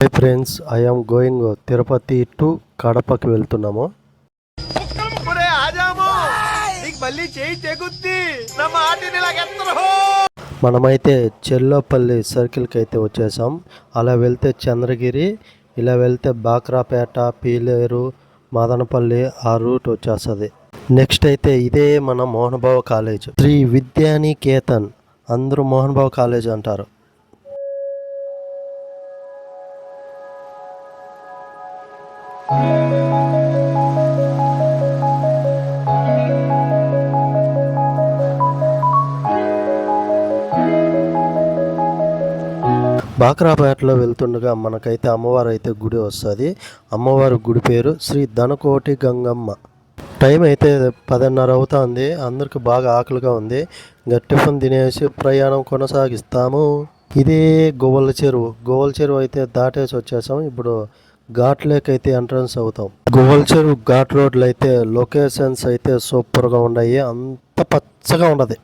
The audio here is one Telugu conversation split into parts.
Hi friends I'm going Tirupati to కడపకి వెళ్తున్నాము. మనమైతే చెల్లపల్లి సర్కిల్కి అయితే వచ్చేసాం. అలా వెళ్తే చంద్రగిరి ఇలా వెళ్తే బాక్రాపేట పీలేరు మదనపల్లి ఆ రూట్ వచ్చేస్తుంది. నెక్స్ట్ అయితే ఇదే మన మోహన్బాబు కాలేజ్. శ్రీ విద్యానికేతన్ అందరూ మోహన్బాబు కాలేజ్ అంటారు. బాక్రాపేటలో వెళ్తుండగా మనకైతే అమ్మవారు అయితే గుడి వస్తుంది. అమ్మవారి గుడి పేరు శ్రీ ధనకోటి గంగమ్మ. టైం అయితే పదిన్నర అవుతుంది. అందరికి బాగా ఆకలిగా ఉంది. గట్టిఫన్ తినేసి ప్రయాణం కొనసాగిస్తాము. ఇదే గోవల చెరువు. గోవల చెరువు అయితే దాటేసి వచ్చేసాం ఇప్పుడు ఘాట్ లేక్ అయితే ఎంట్రన్స్ అవుతాం. గోవల ఘాట్ రోడ్లు అయితే లొకేషన్స్ అయితే సూపర్గా ఉన్నాయి. అంత పచ్చగా ఉండదు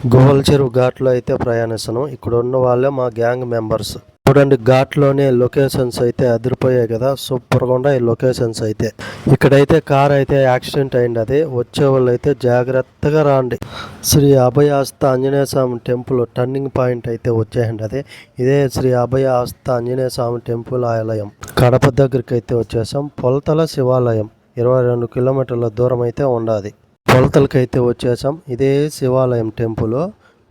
గోల్చెరు ఘాట్లో అయితే ప్రయాణిస్తున్నాం. ఇక్కడ ఉన్న వాళ్ళే మా గ్యాంగ్ మెంబర్స్. చూడండి ఘాట్లోనే లొకేషన్స్ అయితే అదిరిపోయాయి కదా. సూపర్గా ఉన్నాయి లొకేషన్స్ అయితే. ఇక్కడైతే కార్ అయితే యాక్సిడెంట్ అయింది అది వచ్చే వాళ్ళు అయితే జాగ్రత్తగా రాండి. Shri Abhaya Hasta Anjaneya Swami temple turning point అయితే వచ్చేయండి అది ఇదే శ్రీ అభయ హస్త ఆంజనేయ స్వామి టెంపుల్ ఆలయం. కడప దగ్గరికి అయితే వచ్చేసాం. పొలతల శివాలయం ఇరవై రెండు కిలోమీటర్ల దూరం అయితే ఉండాలి పొలతలకైతే వచ్చేసాం. ఇదే శివాలయం టెంపుల్.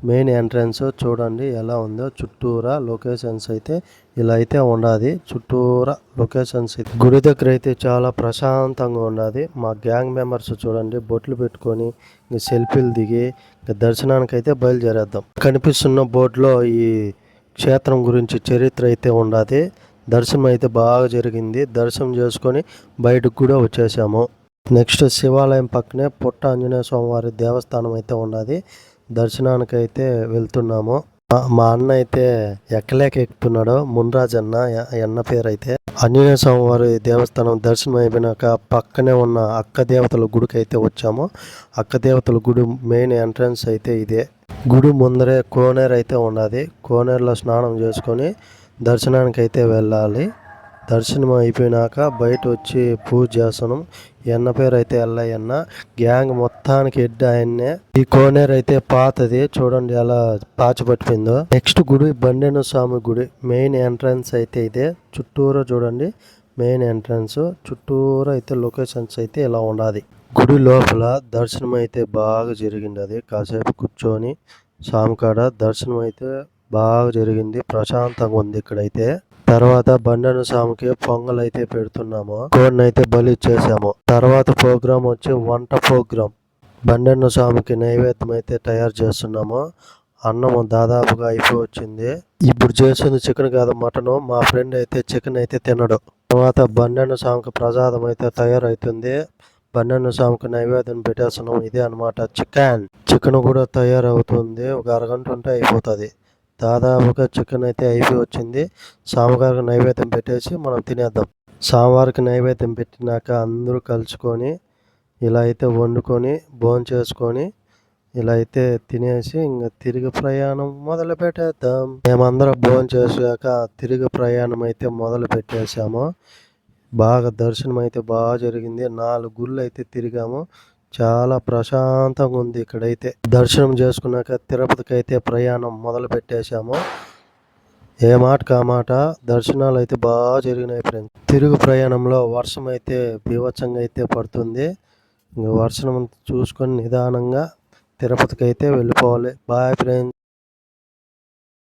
మెయిన్ ఎంట్రన్స్ చూడండి ఎలా ఉందో. చుట్టూరా లొకేషన్స్ అయితే ఇలా అయితే ఉండాది. చుట్టూరా లొకేషన్స్ అయితే గుడి దగ్గర అయితే చాలా ప్రశాంతంగా ఉండాది. మా గ్యాంగ్ మెంబర్స్ చూడండి బొట్లు పెట్టుకొని సెల్ఫీలు దిగి దర్శనానికి అయితే బయలుదేరేద్దాం. కనిపిస్తున్న బోర్డులో ఈ క్షేత్రం గురించి చరిత్ర అయితే ఉన్నది దర్శనం అయితే బాగా జరిగింది. దర్శనం చేసుకొని బయటకు కూడా వచ్చేసాము. నెక్స్ట్ శివాలయం పక్కనే పుట్ట ఆంజనేయ స్వామివారి దేవస్థానం అయితే ఉన్నది దర్శనానికి అయితే వెళ్తున్నాము. మా- మా అన్న అయితే ఎక్కలేక ఎక్కుతున్నాడు. మున్రాజ్ అన్న అన్న పేరు అయితే ఆంజనేయ స్వామివారి దేవస్థానం దర్శనం అయిపోయినాక పక్కనే ఉన్న అక్క దేవతల గుడికి అయితే వచ్చాము. అక్క దేవతల గుడి మెయిన్ ఎంట్రన్స్ అయితే ఇదే. గుడి ముందరే కోనేరు అయితే ఉన్నది కోనేరులో స్నానం చేసుకొని దర్శనానికి అయితే వెళ్ళాలి. దర్శనం అయిపోయినాక బయట వచ్చి పూజ చేస్తున్నాం ఎన్న పేరు అయితే ఎల్లయ్యన్న గ్యాంగ్ మొత్తానికి ఎడ్డ ఆయన్నే. ఈ కోనేరు అయితే పాతది చూడండి ఎలా పాచి పట్టిపోయిందో నెక్స్ట్ గుడి బండెన స్వామి గుడి మెయిన్ ఎంట్రన్స్ అయితే ఇదే. చుట్టూరా చూడండి మెయిన్ ఎంట్రన్స్. చుట్టూరా అయితే లొకేషన్స్ అయితే ఇలా ఉండాలి గుడి లోపల దర్శనం అయితే బాగా జరిగింది అది కాసేపు కూర్చొని స్వామి కాడ దర్శనం అయితే బాగా జరిగింది. ప్రశాంతంగా ఉంది ఇక్కడైతే. తర్వాత బండను స్వామికి పొంగల్ అయితే పెడుతున్నాము. కోడిని అయితే బలి ఇచ్చేసాము. తర్వాత ప్రోగ్రామ్ వచ్చి వంట ప్రోగ్రామ్ బండన్న స్వామికి నైవేద్యం అయితే తయారు చేస్తున్నాము. అన్నము దాదాపుగా అయిపోవచ్చింది. ఇప్పుడు చేస్తుంది చికెన్ కాదు మటను. మా ఫ్రెండ్ అయితే చికెన్ అయితే తినడు. తర్వాత బండన్న స్వామికి ప్రసాదం అయితే తయారవుతుంది బండన్న స్వామికి నైవేద్యం పెట్టేస్తున్నాం ఇదే అన్నమాట చికెన్. చికెన్ కూడా తయారవుతుంది. ఒక అరగంట ఉంటే అయిపోతుంది. దాదాపుగా చికెన్ అయితే అయిపోయి వచ్చింది. స్వామివారికి నైవేద్యం పెట్టేసి మనం తినేద్దాం. స్వామివారికి నైవేద్యం పెట్టినాక అందరూ కలుసుకొని ఇలా అయితే వండుకొని భోజనం చేసుకొని ఇలా అయితే తినేసి ఇంకా తిరిగి ప్రయాణం మొదలు పెట్టేద్దాం. మేమందరం భోజనం చేసాక తిరిగి ప్రయాణం అయితే మొదలు పెట్టేసాము బాగా దర్శనం అయితే బాగా జరిగింది. నాలుగు గుళ్ళు అయితే తిరిగాము. చాలా ప్రశాంతంగా ఉంది ఇక్కడైతే. దర్శనం చేసుకున్నాక తిరుపతికి అయితే ప్రయాణం మొదలు పెట్టేశాము ఏ మాట కా మాట దర్శనాలు అయితే బాగా జరిగినాయి ఫ్రెండ్స్. తిరుగు ప్రయాణంలో వర్షం అయితే బీభత్సంగా అయితే పడుతుంది. వర్షం చూసుకొని నిదానంగా తిరుపతికి అయితే వెళ్ళిపోవాలి. Bye friends.